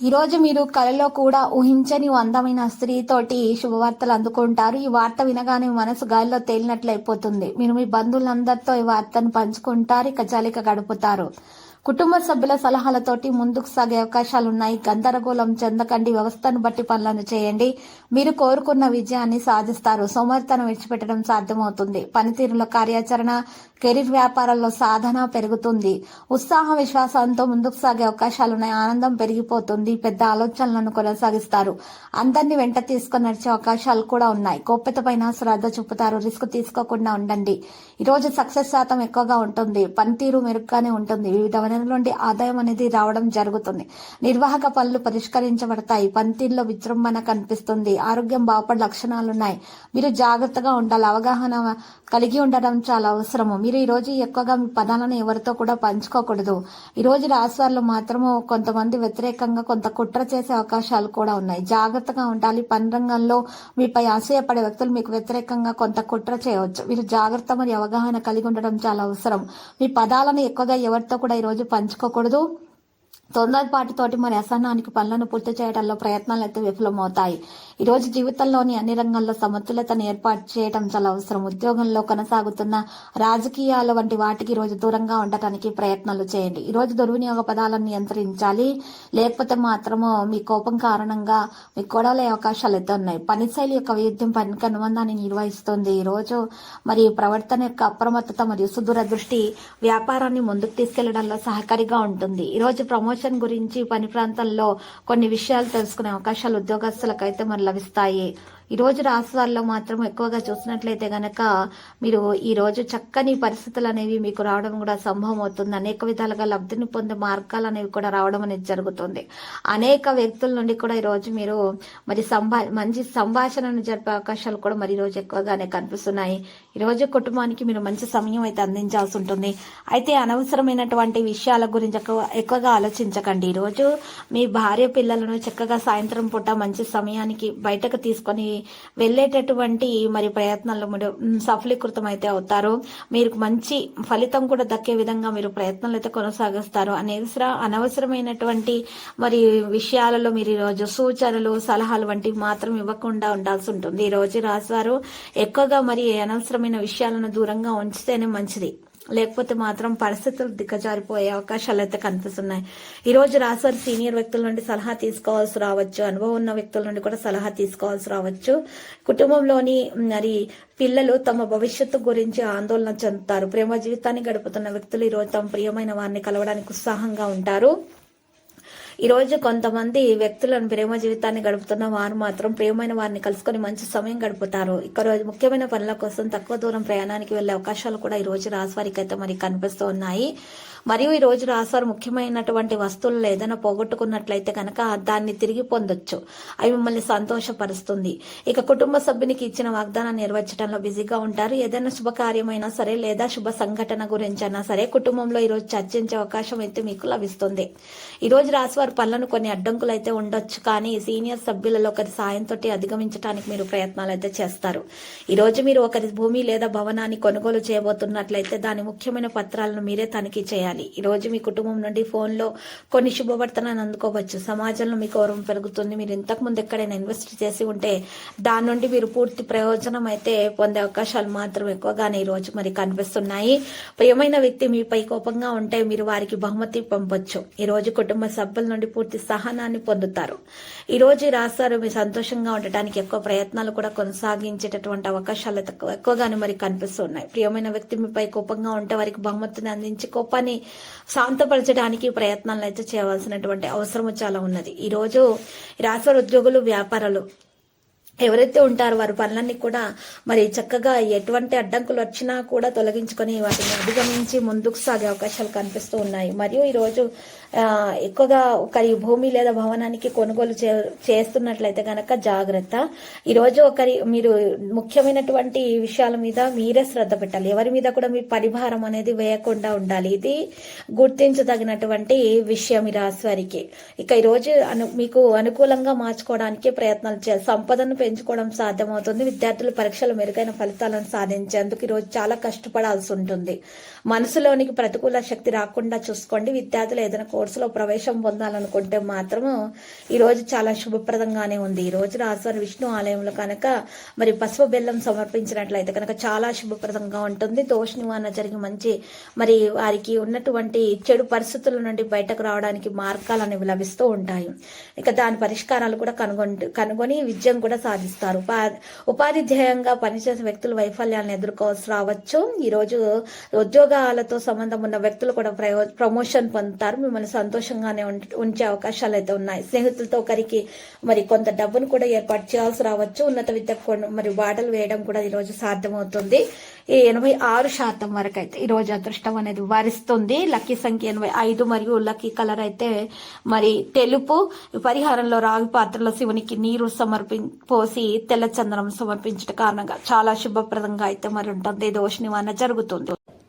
ఈరోజు మీరు కలలో కూడా ఊహించని అందమైన స్త్రీతోటి శుభవార్తలు అందుకుంటారు. ఈ వార్త వినగానే మనసు గాలిలో తేలినట్లు అయిపోతుంది మీరు మీ బంధువులందరితో ఈ వార్తను పంచుకుంటారు ఇక జాలిక గడుపుతారు. కుటుంబ సభ్యుల సలహాలతోటి ముందుకు సాగే అవకాశాలు ఉన్నాయి గందరగోళం చెందకండి. వ్యవస్థను బట్టి పనులను చేయండి. మీరు కోరుకున్న విజయాన్ని సాధిస్తారు. సోమర్థనం విడిచిపెట్టడం సాధ్యమవుతుంది. పనితీరులో కార్యాచరణ కెరీర్ వ్యాపారాల్లో సాధన పెరుగుతుంది. ఉత్సాహ విశ్వాసంతో ముందుకు సాగే అవకాశాలు ఉన్నాయి ఆనందం పెరిగిపోతుంది. పెద్ద ఆలోచనలను కొనసాగిస్తారు. అందరినీ వెంట తీసుకొని నడిచే అవకాశాలు కూడా ఉన్నాయి. గోప్యత పైన శ్రద్ధ చూపుతారు. రిస్క్ తీసుకోకుండా ఉండండి. ఈ రోజు సక్సెస్ శాతం ఎక్కువగా ఉంటుంది. పనితీరు మెరుగ్గానే ఉంటుంది. వివిధ వనరుల నుండి ఆదాయం అనేది రావడం జరుగుతుంది. నిర్వాహక పనులు పరిష్కరించబడతాయి. పంతిల్లో విజృంభణ కనిపిస్తుంది. ఆరోగ్యం బాగుపడే లక్షణాలున్నాయి. మీరు జాగ్రత్తగా ఉండాలి. అవగాహన కలిగి ఉండడం చాలా అవసరము. మీరు ఈ రోజు ఎక్కువగా మీ పదాలను ఎవరితో కూడా పంచుకోకూడదు. ఈ రోజు రాశివారిలో మాత్రము కొంతమంది వ్యతిరేకంగా కొంత కుట్ర చేసే అవకాశాలు కూడా ఉన్నాయి. జాగ్రత్తగా ఉండాలి. పని రంగంలో మీపై ఆశయపడే వ్యక్తులు మీకు వ్యతిరేకంగా కొంత కుట్ర చేయవచ్చు. మీరు జాగ్రత్త మరియు అవగాహన కలిగి ఉండడం చాలా అవసరం. మీ పదాలను ఎక్కువగా ఎవరితో కూడా ఈ రోజు పంచుకోకూడదు. తొందరపాటుతోటి మరి అసహనానికి పనులను పూర్తి చేయడంలో ప్రయత్నాలు అయితే విఫలమవుతాయి. ఈ రోజు జీవితంలోని అన్ని రంగాల్లో సమతుల్యతను ఏర్పాటు చేయడం చాలా అవసరం. ఉద్యోగంలో కొనసాగుతున్న రాజకీయాలు వంటి వాటికి రోజు దూరంగా ఉండటానికి ప్రయత్నాలు చేయండి. ఈ రోజు దుర్వినియోగ పదాలను నియంత్రించాలి. లేకపోతే మాత్రము మీ కోపం కారణంగా మీ గొడవలే అవకాశాలు అయితే ఉన్నాయి. పనిశైలి యొక్క వైద్యం పనికి అనుబంధాన్ని నిర్వహిస్తుంది. ఈ రోజు మరి ప్రవర్తన యొక్క అప్రమత్తత మరియు సుదూర దృష్టి వ్యాపారాన్ని ముందుకు తీసుకెళ్ళడంలో సహకారిగా ఉంటుంది. ఈ రోజు ప్రమోషన్ గురించి పని ప్రాంతంలో కొన్ని విషయాలు తెలుసుకునే అవకాశాలు ఉద్యోగస్తులకు అయితే మరి లభిస్తాయి. ఈ రోజు రాశివారిలో మాత్రం ఎక్కువగా చూసినట్లయితే గనక మీరు ఈ రోజు చక్కని పరిస్థితులు అనేవి మీకు రావడం కూడా సంభవం అవుతుంది అనేక విధాలుగా లబ్ధిని పొందే మార్గాలు అనేవి కూడా రావడం అనేది జరుగుతుంది. అనేక వ్యక్తుల నుండి కూడా ఈరోజు మీరు మరి సంభా మంచి సంభాషణను జరిపే అవకాశాలు కూడా మరి రోజు ఎక్కువగానే కనిపిస్తున్నాయి. ఈరోజు కుటుంబానికి మీరు మంచి సమయం అయితే అందించాల్సి ఉంటుంది. అయితే అనవసరమైనటువంటి విషయాల గురించి ఎక్కువ ఎక్కువగా ఆలోచించకండి. ఈ రోజు మీ భార్య పిల్లలను చక్కగా సాయంత్రం పూట మంచి సమయానికి బయటకు తీసుకొని వెళ్ళేటటువంటి మరి ప్రయత్నాలు మీరు సఫలీకృతం అయితే అవుతారు. మీరు మంచి ఫలితం కూడా దక్కే విధంగా మీరు ప్రయత్నాలు అయితే కొనసాగిస్తారు. అనవసర అనవసరమైనటువంటి మరి విషయాలలో మీరు ఈరోజు సూచనలు సలహాలు వంటివి మాత్రం ఇవ్వకుండా ఉండాల్సి ఉంటుంది. ఈ రోజు రాశారు ఎక్కువగా మరి అనవసరమైన విషయాలను దూరంగా ఉంచితేనే మంచిది. లేకపోతే మాత్రం పరిస్థితులు దిగజారిపోయే అవకాశాలు అయితే కనిపిస్తున్నాయి. ఈ రోజు రాసారు సీనియర్ వ్యక్తుల నుండి సలహా తీసుకోవాల్సి రావచ్చు అనుభవం ఉన్న వ్యక్తుల నుండి కూడా సలహా తీసుకోవాల్సి రావచ్చు. కుటుంబంలోని మరి పిల్లలు తమ భవిష్యత్తు గురించి ఆందోళన చెందుతారు. ప్రేమ జీవితాన్ని గడుపుతున్న వ్యక్తులు ఈ రోజు తమ ప్రియమైన వారిని కలవడానికి ఉత్సాహంగా ఉంటారు. ఈ రోజు కొంతమంది వ్యక్తులను ప్రేమ జీవితాన్ని గడుపుతున్న వారు మాత్రం ప్రియమైన వారిని కలుసుకొని మంచి సమయం గడుపుతారు. ఇక రోజు ముఖ్యమైన పనుల కోసం తక్కువ దూరం ప్రయాణానికి వెళ్ళే అవకాశాలు కూడా ఈ రోజు రాశివారికి అయితే మరి కనిపిస్తూ ఉన్నాయి. మరియు ఈ రోజు రాశివారు ముఖ్యమైనటువంటి వస్తువులు ఏదైనా పోగొట్టుకున్నట్లయితే కనుక దాన్ని తిరిగి పొందొచ్చు. అవి మిమ్మల్ని సంతోషపరుస్తుంది. ఇక కుటుంబ సభ్యునికి ఇచ్చిన వాగ్దానాన్ని నెరవేర్చడంలో బిజీగా ఉంటారు. ఏదైనా శుభకార్యమైనా సరే లేదా శుభ సంఘటన గురించి అయినా సరే కుటుంబంలో ఈ రోజు చర్చించే అవకాశం అయితే మీకు లభిస్తుంది. ఈ రోజు రాశివారి పనులను కొన్ని అడ్డంకులు అయితే ఉండొచ్చు కానీ సీనియర్ సభ్యులలో ఒకరి సాయంతో అధిగమించడానికి మీరు ప్రయత్నాలు అయితే చేస్తారు. ఈ రోజు మీరు ఒకరి భూమి లేదా భవనాన్ని కొనుగోలు చేయబోతున్నట్లయితే దాని ముఖ్యమైన పత్రాలను మీరే తనిఖీ చేయాలి. ఈ రోజు మీ కుటుంబం నుండి ఫోన్లో కొన్ని శుభవర్తనాన్ని అందుకోవచ్చు. సమాజంలో మీ గౌరవం పెరుగుతుంది. మీరు ఇంతకు ముందు ఎక్కడైనా ఇన్వెస్ట్ చేసి ఉంటే దాని నుండి మీరు పూర్తి ప్రయోజనం అయితే పొందే అవకాశాలు మాత్రం ఎక్కువగానే ఈ రోజు మరి కనిపిస్తున్నాయి. ప్రియమైన వ్యక్తి మీపై కోపంగా ఉంటే మీరు వారికి బహుమతి పంపొచ్చు. ఈ రోజు కుటుంబ సభ్యుల నుండి పూర్తి సహనాన్ని పొందుతారు. ఈ రోజు రాస్తారు మీ సంతోషంగా ఉండటానికి ఎక్కువ ప్రయత్నాలు కూడా కొనసాగించేటటువంటి అవకాశాలు ఎక్కువగానే మరి కనిపిస్తున్నాయి ప్రియమైన వ్యక్తి మీపై కోపంగా ఉంటే వారికి బహుమతిని అందించి కోపాన్ని శాంతపరచడానికి ప్రయత్నాలు అయితే చేయవలసినటువంటి అవసరం చాలా ఉన్నది. ఈ రోజు ఉద్యోగులు వ్యాపారాలు. ఎవరైతే ఉంటారో వారి పనులన్నీ కూడా మరి చక్కగా ఎటువంటి అడ్డంకులు వచ్చినా కూడా తొలగించుకొని వాటిని అధిగమించి ముందుకు సాగే అవకాశాలు కనిపిస్తూ ఉన్నాయి. మరియు ఈరోజు ఎక్కువగా ఒకరి భూమి లేదా భవనానికి కొనుగోలు చే- చేస్తున్నట్లయితే కనుక జాగ్రత్త. ఈరోజు ఒకరి మీరు ముఖ్యమైనటువంటి విషయాల మీద మీరే శ్రద్ధ పెట్టాలి. ఎవరి మీద కూడా మీ పరిభారం అనేది వేయకుండా ఉండాలి. ఇది గుర్తించదగినటువంటి విషయం ఈ రాశి వారికి. ఇక ఈరోజు అను మీకు అనుకూలంగా మార్చుకోవడానికి ప్రయత్నాలు చేయాలి. సంపదను పెంచుకోవడం సాధ్యమవుతుంది. విద్యార్థులు పరీక్షలు మెరుగైన ఫలితాలను సాధించేందుకు ఈరోజు చాలా కష్టపడాల్సి ఉంటుంది. మనసులోనికి ప్రతికూల శక్తి రాకుండా చూసుకోండి. విద్యార్థులు ఏదైనా కోర్సులో ప్రవేశం పొందాలనుకుంటే మాత్రము ఈరోజు చాలా శుభప్రదంగానే ఉంది. ఈ రోజు రాజవారి విష్ణు ఆలయంలో కనుక మరి పసుపు బెల్లం సమర్పించినట్లయితే కనుక చాలా శుభప్రదంగా ఉంటుంది. దోష నివారణ జరిగి మంచి మరి వారికి ఉన్నటువంటి చెడు పరిస్థితుల నుండి బయటకు రావడానికి మార్గాలు అనేవి లభిస్తూ ఉంటాయి. ఇక దాని పరిష్కారాలు కూడా కనుగొంటు కనుగొని విజయం కూడా సాధిస్తారు ఉపా- ఉపాధి పనిచేసే వ్యక్తులు వైఫల్యాలను ఎదుర్కోవాల్సి రావచ్చు. ఈరోజు ఉద్యోగాలతో సంబంధం ఉన్న వ్యక్తులు కూడా ప్రమోషన్ పొందుతారు. మిమ్మల్ని సంతోషంగానే ఉంచే అవకాశాలు అయితే ఉన్నాయి. స్నేహితులతో ఒకరికి మరి కొంత డబ్బును కూడా ఏర్పాటు చేయాల్సి రావచ్చు. ఉన్నత విద్య మరి బాటలు వేయడం కూడా ఈ రోజు సాధ్యమవుతుంది. ఎనభై ఆరు శాతం వరకు అయితే ఈ రోజు అదృష్టం అనేది వరిస్తుంది. లక్కీ సంఖ్య ఎనభై ఐదు మరియు లక్కీ కలర్ అయితే మరి తెలుపు. పరిహారంలో రావి పాత్రలో శివునికి నీరు సమర్పి పోసి తెల్ల చందనం సమర్పించడం కారణంగా చాలా శుభప్రదంగా అయితే మరి ఉంటుంది. దోష నివారణ జరుగుతుంది.